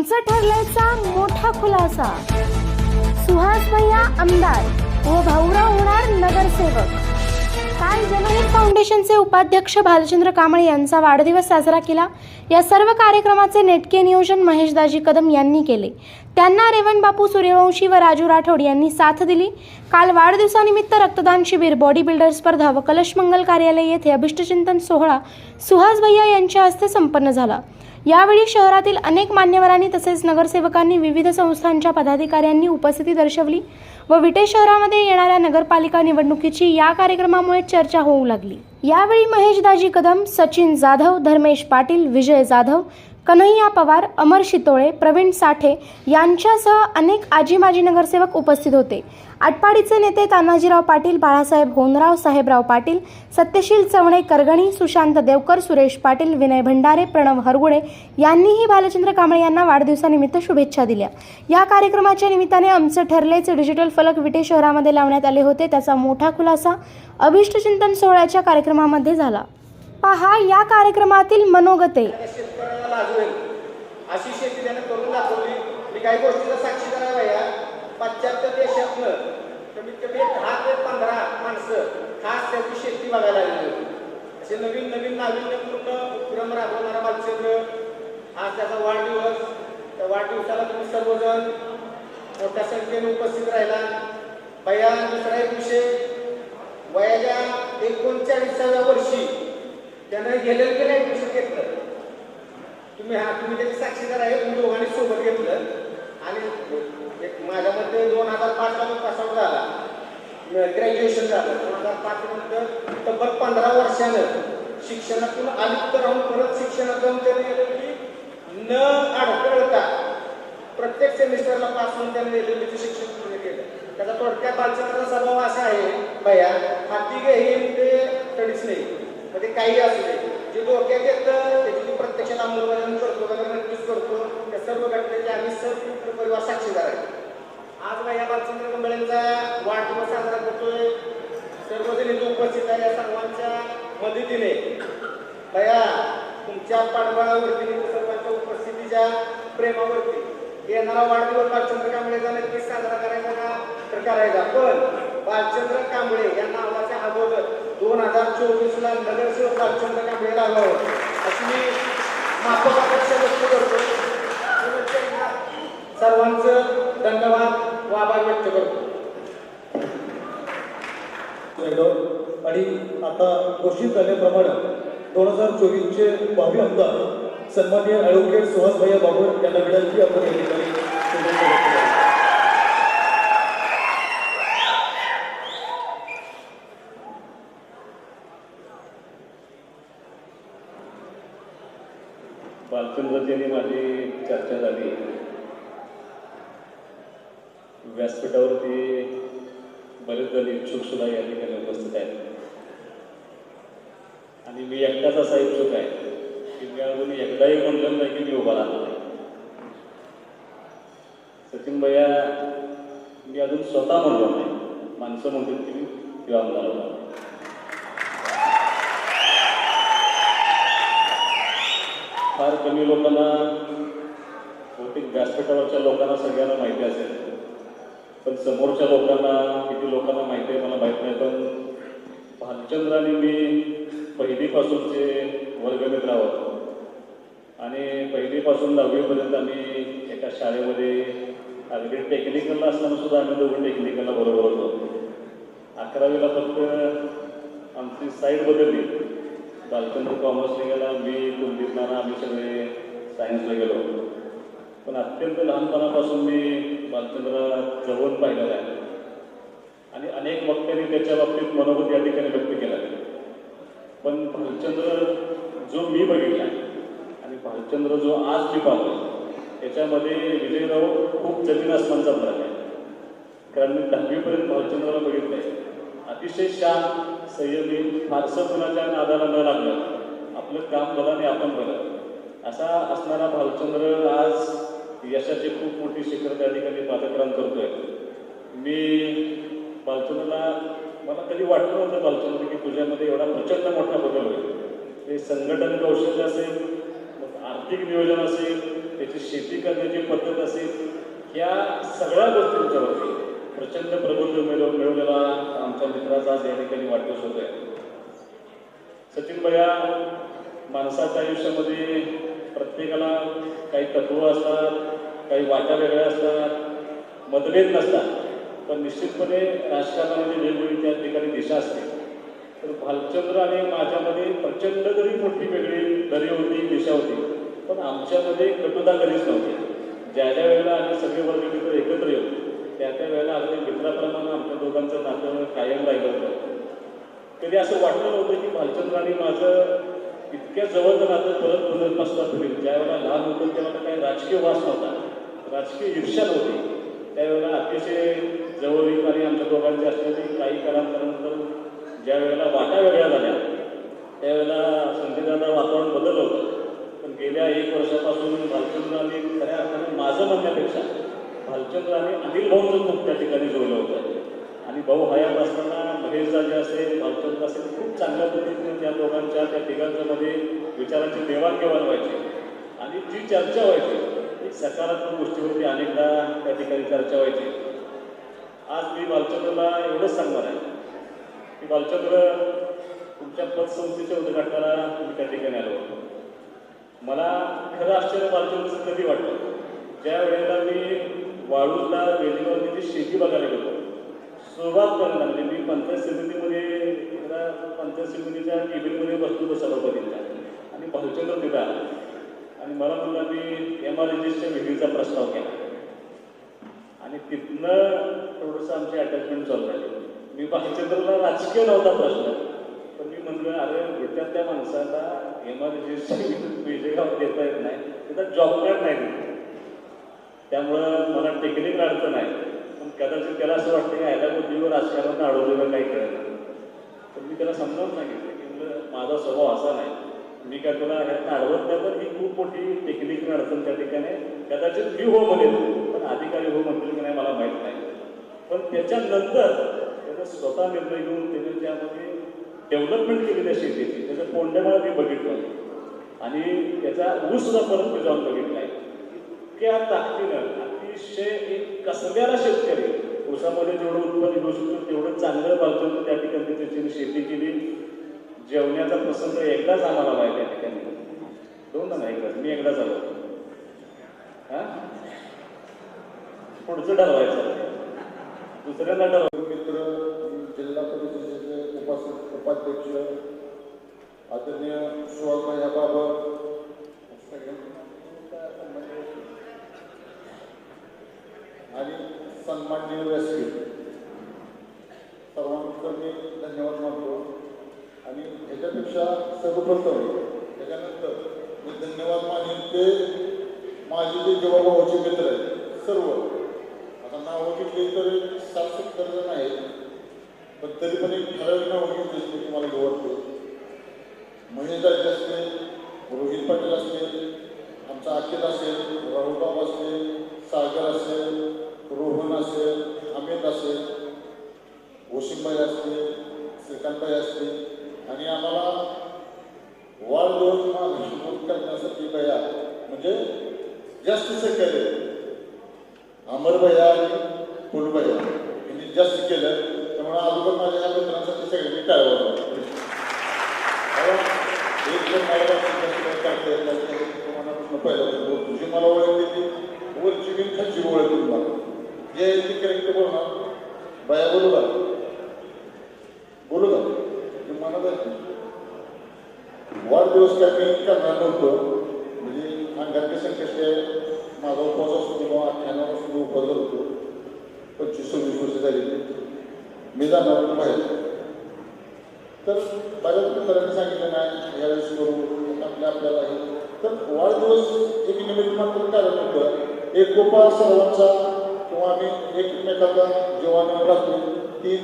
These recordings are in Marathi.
आमचं ठरल्याचा मोठा खुलासा. सुहास भैया आमदार व भाऊराव होणार नगरसेवक. काल जनहित फाउंडेशनचे उपाध्यक्ष भालचंद्र कांबळे यांचा वाढदिवस साजरा केला. या सर्व कार्यक्रमाचे नेटके नियोजन महेशदाजी कदम यांनी केले. त्यांना रेवण बापू सूर्यवंशी व राजू राठोड यांनी साथ दिली. काल वाढदिवसानिमित्त रक्तदान शिबिर बॉडी बिल्डर स्पर्धा व कलश मंगल कार्यालय येथे अभिष्टचिंतन सोहळा सुहास भैया यांच्या हस्ते संपन्न झाला. यावेळी शहरातील अनेक मान्यवरांनी तसेच नगरसेवकांनी विविध संस्थांच्या पदाधिकाऱ्यांनी उपस्थिती दर्शवली व विटे शहरामध्ये येणाऱ्या नगरपालिका निवडणुकीची या कार्यक्रमामुळे चर्चा होऊ लागली. यावेळी महेश दाजी कदम सचिन जाधव धर्मेश पाटील विजय जाधव कन्हैया पवार अमर शितोळे प्रवीण साठे यांच्यासह अनेक आजी माजी नगरसेवक उपस्थित होते. आटपाडीचे नेते तानाजीराव पाटील बाळासाहेब होनराव साहेबराव पाटील सत्यशील चवणे करगणी सुशांत देवकर सुरेश पाटील विनय भंडारे प्रणव हरगुडे यांनीही भालचंद्र कांबळे यांना वाढदिवसानिमित्त शुभेच्छा दिल्या. या कार्यक्रमाच्या निमित्ताने आमचं ठरलेचे डिजिटल फलक विटे शहरामध्ये लावण्यात आले होते. त्याचा मोठा खुलासा अभिष्टचिंतन सोहळ्याच्या कार्यक्रमामध्ये झाला. पहा या कार्यक्रमातील मनोगते. त्या शेतकऱ्याला अशी शेती त्याने करून दाखवली. मी काही गोष्टीचा साक्षीदार आहे भैया पाश्चात्य देशातनं कमीत कमी एक दहा ते पंधरा माणसं खास त्याची शेती बघायला लागली. असे नवीन नवीन नाविन्यपूर्ण उपक्रम राबवणारा बालचंद्र आज त्याचा वाढदिवस. त्या वाढदिवसाला तुम्ही सर्वजण मोठ्या संख्येने उपस्थित राहिला. भैया दुसरा एक विषय. वयाच्या एकोणचाळीसाव्या वर्षी त्यानं गेलेलं गेल्या ऍडमिशन घेतलं तुम्ही हा तुम्ही त्याचे साक्षीदार आहे तुम्ही दोघांनी सोबत घेतलं. आणि एक माझ्या मते दोन हजार पाचला तो पास आउट झाला ग्रॅज्युएशन झालं. दोन हजार पाच नंतर तब्बल पंधरा वर्षानं शिक्षणातून अलिप्त राहून परत शिक्षणात जाऊन त्याने गेलं की न अडकळता प्रत्येक सेमिस्टरला पास होऊन त्याने एलएलबीचं शिक्षण पूर्ण केलं. त्याचा थोडक्यात बालचंद्राचा स्वभाव असा आहे भैया हाती घेईन ते तडीच नाही. म्हणजे काही असू दे. जे डोक्यात येतं त्याची प्रत्यक्षात अंमलबजावणी करतो वगैरे नक्कीच करतो. त्या सर्व घटनेचे आम्ही सर्व परिवार साक्षीदार आहे. आज भैया बालचंद्र कंबळेंचा वाढदिवस साजरा करतोय. सर्वजण इथे उपस्थित आहे या सर्वांच्या मदतीने. भैया तुमच्या पाठबळावरती सर्वांच्या उपस्थितीच्या प्रेमावरती येणारा वाढदिवस बालचंद्र कांबळेचा नक्कीच साजरा करायचा का तर करायचा. पण बालचंद्र कांबळे या नावाच्या अगोदर दोन हजार चोवीसला नगरसेवक बालचंद्र कांबळे लागावं अशी मी व्यक्त करतो सर्वांचं धन्यवाद व आभार व्यक्त करतो. आणि आता घोषित झाल्याप्रमाणे दोन हजार चोवीसचे भावी आमदार सन्माननीय ॲडव्होकेट सुहासभैया बाबर यांना विनंती आपण या ठिकाणी शुभेच्छा व्यक्त करतो. बालचंद्रजींनी माझी चर्चा झाली. व्यासपीठावरती बरेच जण इच्छुक सुद्धा या ठिकाणी उपस्थित आहेत. आणि मी एकटाच असा इच्छुक आहे की मी अजून एकदाही म्हणलं नाही की मी उभा राहणार नाही. सचिन भैया मी अजून स्वतः म्हणलो नाही. माणसं म्हणतील की मी किंवा आमदार होणार फार कमी लोकांना बहुतेक व्यासपीठावरच्या लोकांना सगळ्यांना माहिती असेल. पण समोरच्या लोकांना किती लोकांना माहिती आहे मला माहीत नाही पण भालचंद्र आणि मी पहिलीपासूनचे वर्गमित्र आहोत आणि पहिलीपासून दहावीपर्यंत आम्ही एका शाळेमध्ये अगदी टेक्निकलला असताना सुद्धा आम्ही दोघं टेक्निकलला बरोबर होतो. अकरावीला फक्त आमची साईड बदलली. बालचंद्र कॉमर्सला गेला मी कुलदीप नाना आम्ही सगळे सायन्सला गेलो. पण अत्यंत लहानपणापासून मी बालचंद्र जवळ पाहिलेला आहे. आणि अनेक वक्त्यांनी त्याच्या बाबतीत मनोगत या ठिकाणी व्यक्त केला पण भालचंद्र जो मी बघितला आणि भालचंद्र जो आज मी पाहतो त्याच्यामध्ये विजयराव खूप जमीन आसमानचा फरक आहे. कारण मी दहावीपर्यंत भालचंद्राला बघितलं आहे अतिशय शांत संयमी फारसं कुणाच्या नादाला न लागलं आपलं काम बघा आणि आपण बघा. असा असणारा भालचंद्र आज यशाचे खूप मोठी शिखर त्या ठिकाणी पादक्रम करतोय. मी बालचंद्रला मला कधी वाटलं नव्हतं बालचंद्र की तुझ्यामध्ये एवढा प्रचंड मोठा बदल होईल. ते संघटन कौशल्य असेल मग आर्थिक नियोजन असेल त्याची शेती करण्याची पद्धत असेल या सगळ्या गोष्टींच्यावरती. प्रचंड प्रबंध मिळव मिळवलेला आमच्या मित्राचा आज या ठिकाणी वाढदिवस आहे सचिन भैया माणसाच्या आयुष्यामध्ये प्रत्येकाला काही तत्व असतात काही वाटा वेगळ्या असतात मतभेद नसतात. पण निश्चितपणे राजकारणामध्ये वेगवेगळी त्या ठिकाणी दिशा असते. तर भालचंद्र आणि माझ्यामध्ये प्रचंड जरी मोठी वेगळी दरी होती दिशा होती पण आमच्यामध्ये कटुता कधीच नव्हती. ज्या ज्या वेळेला आम्ही सगळे वर्ग मित्र एकत्र येऊ त्या त्या वेळेला अगदी मित्राप्रमाणे आमच्या दोघांचं नातं कायम राहिलं होतं. कधी असं वाटलं नव्हतं की भालचंद्र माझं इतक्या जवळचं नातं परत पुनर्पासतात होईल ज्यावेळेला लहान होतं त्यावेळेला काही राजकीय वास नव्हता. राजकीय ईर्ष्या नव्हती. त्यावेळेला अतिशय जवळीक आणि आमच्या दोघांची असलेली काही कालांतरानंतर ज्या वेळेला वाटा वेगळ्या झाल्या त्यावेळेला संजयदादा वातावरण बदललं होतं. पण गेल्या एक वर्षापासून भालचंद्र आणि खऱ्या अर्थाने माझं म्हणण्यापेक्षा भालचंद्र आणि अनिल भाऊचं खूप त्या ठिकाणी जोडलं होतं. आणि भाऊ हयात असताना महेशदा जे असेल भालचंद्र असेल खूप चांगल्या पद्धतीने त्या दोघांच्या त्या तिघांच्यामध्ये विचारांची देवाणघेवाण व्हायची. आणि जी चर्चा व्हायची ती सकारात्मक गोष्टीवरती अनेकदा त्या ठिकाणी चर्चा व्हायची. आज मी भालचंद्रला एवढंच सांगणार आहे की भालचंद्र तुमच्या पतसंस्थेच्या उद्घाटनाला तुम्ही त्या ठिकाणी आलो होतो. मला खरं आश्चर्य भालचंद्रचं कधी वाटलं? ज्या वेळेला मी वाळूला वेलीवरती ती शेती बघायला गेलो. सुरुवात करायला लागली. मी पंचायत समितीमध्ये एकदा पंचायत समितीच्या केबिनमध्ये बसलो होतो सभापतींच्या आणि भालचंद्र तिथं आला. आणि मला म्हणला मी एम आर एस विहिरीचा प्रस्ताव केला. आणि तिथनं थोडंसं आमची अटॅचमेंट चालू झाली. मी भालचंद्रला राजकीय नव्हता प्रश्न. पण मी म्हणलं अरे भेटत त्या माणसाला एम आर एस विजयगाव देता येत नाही. त्याचा जॉब कार्ड नाही देत त्यामुळं मला टेक्निकल अडचण आहे. पण कदाचित त्याला असं वाटतं की आयला बुद्धीवर राजकारणात अडवलेलं काही कळलं तर मी त्याला समजावून सांगितलं की माझा स्वभाव असा नाही. मी काय तुला ह्यातनं अडवत नाही पण ही खूप मोठी टेक्निकल अडचण त्या ठिकाणी. कदाचित मी हो म्हणेल पण अधिकारी हो म्हणतील की नाही मला माहीत नाही. पण त्याच्यानंतर त्याचा स्वतः निर्णय घेऊन त्याने त्यामध्ये डेव्हलपमेंट केली त्या शेतीची. त्याचं कोंड्यामुळे मी बघितलं. आणि त्याचा ऊस सुद्धा परत मी जाऊन बघितला आहे. इतक्या ताकदीनं अतिशय एक कसल्याला शेतकरी ऊसामध्ये जेवढं उत्पन्न घेऊ शकतो तेवढं चांगलं बाजून त्या ठिकाणी त्याची शेती केली. जेवण्याचा प्रसंग एकदाच आम्हाला आला आहे त्या ठिकाणी. दोनदा नाही एकदाच. मी एकदाच आलो. हा? पुढचं ठरवायचं. दुसऱ्यांदा ठरवायचं. मित्र जिल्हा परिषदेचे उपास उपाध्यक्ष आदरणीय सुहासभाई बाबर आणि सन्माननीय व्यासपीठ सर्वांचं मी धन्यवाद मानतो. आणि ह्याच्यापेक्षा सर्वप्रथम त्याच्यानंतर मी धन्यवाद मानेन ते माझे जे जीवाभावाचे मित्र आहेत सर्व. आता नावं घेतली तर सात सत्तर जण आहेत पण तरी पण एक ठराविक नावं घेतली की मला हे महेश दाजी असतील रोहित पाटील असतील आमचा अखिल असेल राहुलबाब असतील सागर असेल रोहन असेल अमित असेल वशिमबाई असतील श्रीकांतबाई असतील आणि आम्हाला वाढदिवस मार्गदर्शन करण्यासाठी बया म्हणजे जास्त सहकार्य अमरभया आणि फुलभया यांनी जास्त केलं त्यामुळे अगोदर माझ्या ह्या मित्रांसाठी सगळ्यांनी टाळवं एक जर मला करता येत मनापासून पहिला तुझी मला ओळख दिली वरची बिन खालची ओळख दिली मला जे ते करेक्ट बोलणार बाया बोलू का? बोलू का? ते मनात आहे. वाढदिवस काय मी करणार नव्हतं. म्हणजे अंगात संकष्ट आहे माझा उपवास असतो किंवा अठ्ठ्याण्णव असतो मी उपवास करतो पंचवीस सव्वीस वर्ष झाली. मी जाणार होतो बाहेर. तर बऱ्याच मित्रांनी सांगितलं नाही यावेळेस करू आपल्या आपल्याला हे तर वाढदिवस एक निमित्त मात्र कारण होतं. एकोपा सर्वांचा किंवा आम्ही एकमेकाचा जेव्हा राहतो तीन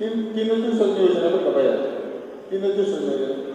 तीन तीनच दिवसात नियोजन बघा पाहिजे तीनच दिवसात नियोजन